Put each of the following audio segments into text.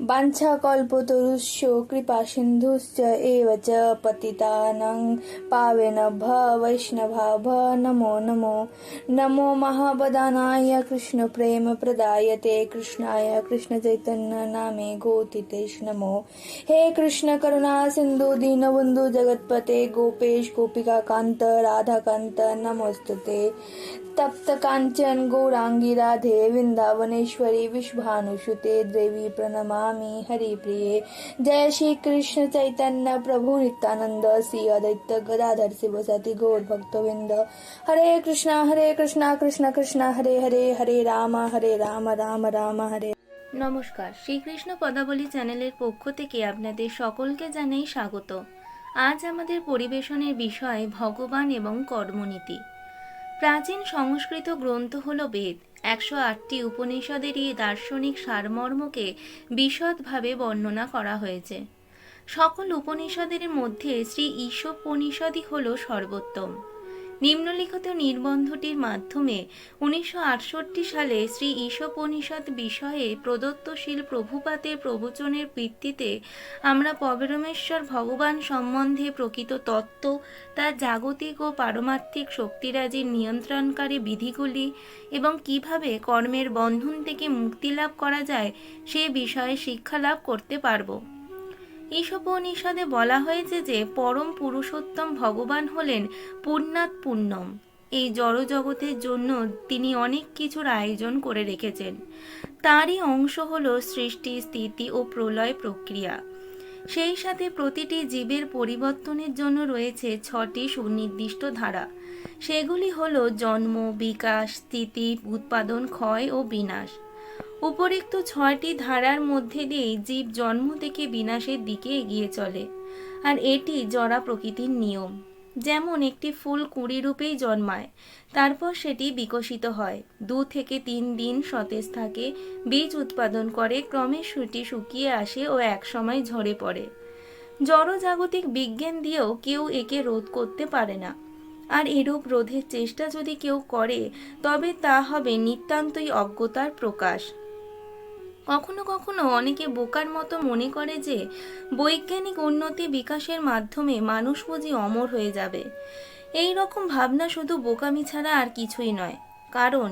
वाञ्छाकल्पतरुश्च कृपासिन्धुश्च एव च पतितानां पावनभ वैष्णवाभ नमो नमो। नमो महावदानाय कृष्णप्रेमप्रदायते कृष्णाय कृष्णचैतन्य नामे गोतितेश नमो। हे कृष्ण करुणा सिन्धु दीनबन्धु जगत्पते, गोपेश गोपिकान्त राधाकान्त नमोऽस्तुते तप्त काञ्चन गौराङ्गी राधे, वृन्दावनेश्वरी विश्वानुसुते, देवी प्रणमामि हरिप्रिये जय श्री कृष्ण चैतन्य प्रभु नित्यानन्द श्री अदैत्य गदाधर शिवसति गौर भक्तवृन्द हरे कृष्णा हरे कृष्णा कृष्ण कृष्ण हरे हरे हरे राम हरे राम राम राम हरे নমস্কার শ্রীকৃষ্ণ পদাবলী চ্যানেলের পক্ষ থেকে আপনাদের সকলকে জানাই স্বাগত আজ আমাদের পরিবেশনের বিষয় ভগবান এবং কর্মনীতি প্রাচীন সংস্কৃত গ্রন্থ হল বেদ একশো আটটি উপনিষদেরই দার্শনিক সারমর্মকে বিশদভাবে বর্ণনা করা হয়েছে। সকল উপনিষদের মধ্যে শ্রী ঈশ্বপনিষদই হল সর্বোত্তম। নিম্নলিখিত নির্বন্ধটির মাধ্যমে উনিশশো আটষট্টি সালে শ্রী ঈশোপনিষদ বিষয়ে প্রদত্তশীল প্রভুপাতের প্রবচনের ভিত্তিতে আমরা পরমেশ্বর ভগবান সম্বন্ধে প্রকৃত তত্ত্ব তার জাগতিক ও পারমার্থিক শক্তিরাজির নিয়ন্ত্রণকারী বিধিগুলি এবং কীভাবে কর্মের বন্ধন থেকে মুক্তি লাভ করা যায় সে বিষয়ে শিক্ষা লাভ করতে পারব। ঈশোপনিষদে বলা হয়েছে যে পরম পুরুষোত্তম ভগবান হলেন পূর্ণাৎ পূর্ণম এই জড়জগতের জন্য তিনি অনেক কিছুর আয়োজন করে রেখেছেন। তারই অংশ হল সৃষ্টি, স্থিতি ও প্রলয় প্রক্রিয়া। সেই সাথে প্রতিটি জীবের পরিবর্তনের জন্য রয়েছে ছটি সুনির্দিষ্ট ধারা। সেগুলি হল জন্ম, বিকাশ, স্থিতি, উৎপাদন, ক্ষয় ও বিনাশ। উপরিক্ত ছয়টি ধারার মধ্যে দিয়েই জীব জন্ম থেকে বিনাশের দিকে এগিয়ে চলে, আর এটি জরা প্রকৃতির নিয়ম। যেমন একটি ফুল কুড়ি রূপেই জন্মায়, তারপর সেটি বিকশিত হয়। দু থেকে তিন দিন সতেজ থাকে, বীজ উৎপাদন করে, ক্রমে সুটি শুকিয়ে আসে ও একসময় ঝরে পড়ে। জড়জাগতিক বিজ্ঞান দিয়েও কেউ একে রোধ করতে পারে না। আর এরূপ রোধের চেষ্টা যদি কেউ করে, তবে তা হবে নিতান্তই অজ্ঞতার প্রকাশ। কখনো কখনো অনেকে বোকার মতো মনে করে যে বৈজ্ঞানিক উন্নতি বিকাশের মাধ্যমে মানুষ বুঝি অমর হয়ে যাবে। এই রকম ভাবনা শুধু বোকামি ছাড়া আর কিছুই নয়, কারণ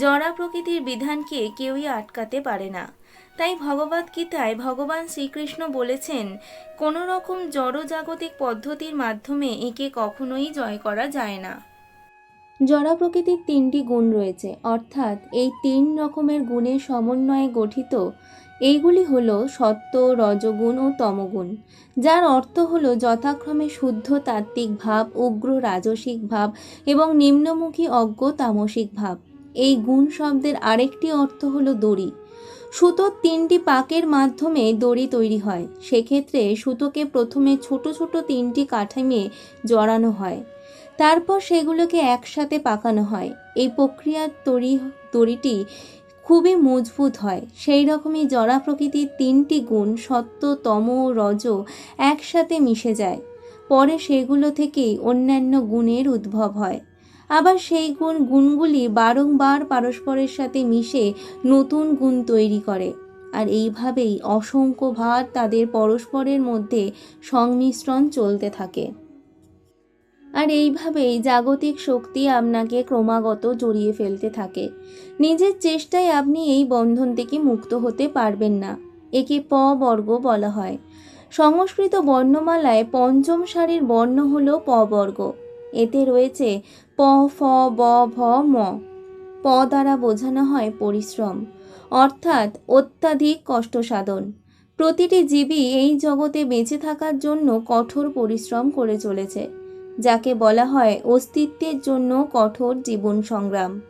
জরা প্রকৃতির বিধানকে কেউই আটকাতে পারে না। তাই ভগবদ গীতায় ভগবান শ্রীকৃষ্ণ বলেছেন কোনো রকম জড়জাগতিক পদ্ধতির মাধ্যমে একে কখনোই জয় করা যায় না। জড়া প্রকৃতির তিনটি গুণ রয়েছে। অর্থাৎ এই তিন রকমের গুণের সমন্বয়ে গঠিত এইগুলি হল সত্য রজগুণ ও তমগুণ। যার অর্থ হল যথাক্রমে শুদ্ধ তাত্ত্বিক ভাব, উগ্র রাজসিক ভাব এবং নিম্নমুখী অজ্ঞ তামসিক ভাব। এই গুণ শব্দের আরেকটি অর্থ হল দড়ি। সুতোর তিনটি পাকের মাধ্যমে দড়ি তৈরি হয়। সেক্ষেত্রে সুতোকে প্রথমে ছোট ছোট তিনটি কাঠামে জড়ানো হয়। তারপর সেগুলোকে একসাথে পাকানো হয়। এই প্রক্রিয়ার তরি, দড়িটি খুবই মজবুত হয়। সেই রকমই জড়া প্রকৃতির তিনটি গুণ সত্য, তম ও রজ একসাথে মিশে যায়। পরে সেগুলো থেকেই অন্যান্য গুণের উদ্ভব হয়। আবার সেই গুণ গুণগুলি বারংবার পারস্পরের সাথে মিশে নতুন গুণ তৈরি করে। আর এইভাবেই অসংখ্য ভার তাদের পরস্পরের মধ্যে সংমিশ্রণ চলতে থাকে। আর এইভাবেই জাগতিক শক্তি আপনাকে ক্রমাগত জড়িয়ে ফেলতে থাকে। নিজের চেষ্টায় আপনি এই বন্ধন থেকে মুক্ত হতে পারবেন না, একে প বর্গ বলা হয়। সংস্কৃত বর্ণমালায় পঞ্চম সারির বর্ণ হল প বর্গ। এতে রয়েছে প, ফ, ব, ভ, ম। প দ্বারা বোঝানো হয় পরিশ্রম, অর্থাৎ অত্যাধিক কষ্ট সাধন। প্রতিটি জীবই এই জগতে বেঁচে থাকার জন্য কঠোর পরিশ্রম করে চলেছে, যাকে বলা হয় অস্তিত্বের জন্য কঠোর জীবন সংগ্রাম।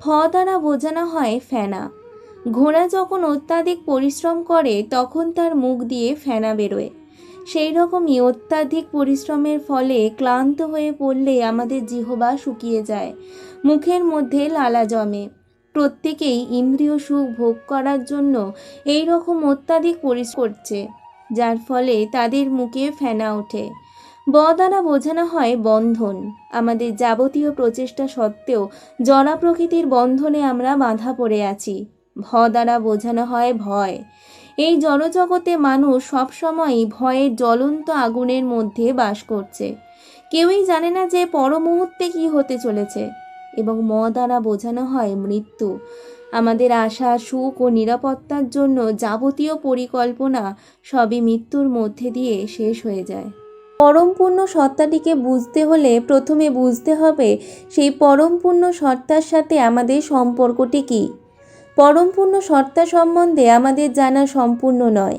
ফ দ্বারা বোঝানো হয় ফেনা। ঘোড়া যখন অত্যাধিক পরিশ্রম করে, তখন তার মুখ দিয়ে ফেনা বেরোয়। সেই রকমই অত্যাধিক পরিশ্রমের ফলে ক্লান্ত হয়ে পড়লে আমাদের জিহবা শুকিয়ে যায়, মুখের মধ্যে লালা জমে। প্রত্যেকেই ইন্দ্রিয় সুখ ভোগ করার জন্য এই রকম অত্যাধিক পরিশ্রম করছে, যার ফলে তাদের মুখে ফেনা ওঠে। ব দ্বারা বোঝানো হয় বন্ধন, আমাদের যাবতীয় প্রচেষ্টা সত্ত্বেও জরা প্রকৃতির বন্ধনে আমরা বাঁধা পড়ে আছি। ভ দ্বারা বোঝানো হয় ভয়। এই জড়জগতে মানুষ সবসময়ই ভয়ের জ্বলন্ত আগুনের মধ্যে বাস করছে। কেউই জানে না যে পর মুহূর্তে কি হতে চলেছে এবং ম দ্বারা বোঝানো হয় মৃত্যু। আমাদের আশা, সুখ ও নিরাপত্তার জন্য যাবতীয় পরিকল্পনা সবই মৃত্যুর মধ্যে দিয়ে শেষ হয়ে যায়। পরমপূর্ণ সত্তাটিকে বুঝতে হলে প্রথমে বুঝতে হবে সেই পরমপূর্ণ সত্তার সাথে আমাদের সম্পর্কটি কী। পরমপূর্ণ সত্তা সম্বন্ধে আমাদের জানা সম্পূর্ণ নয়,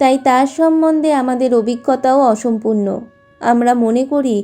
তাই তার সম্বন্ধে আমাদের অভিজ্ঞতাও অসম্পূর্ণ। আমরা মনে করি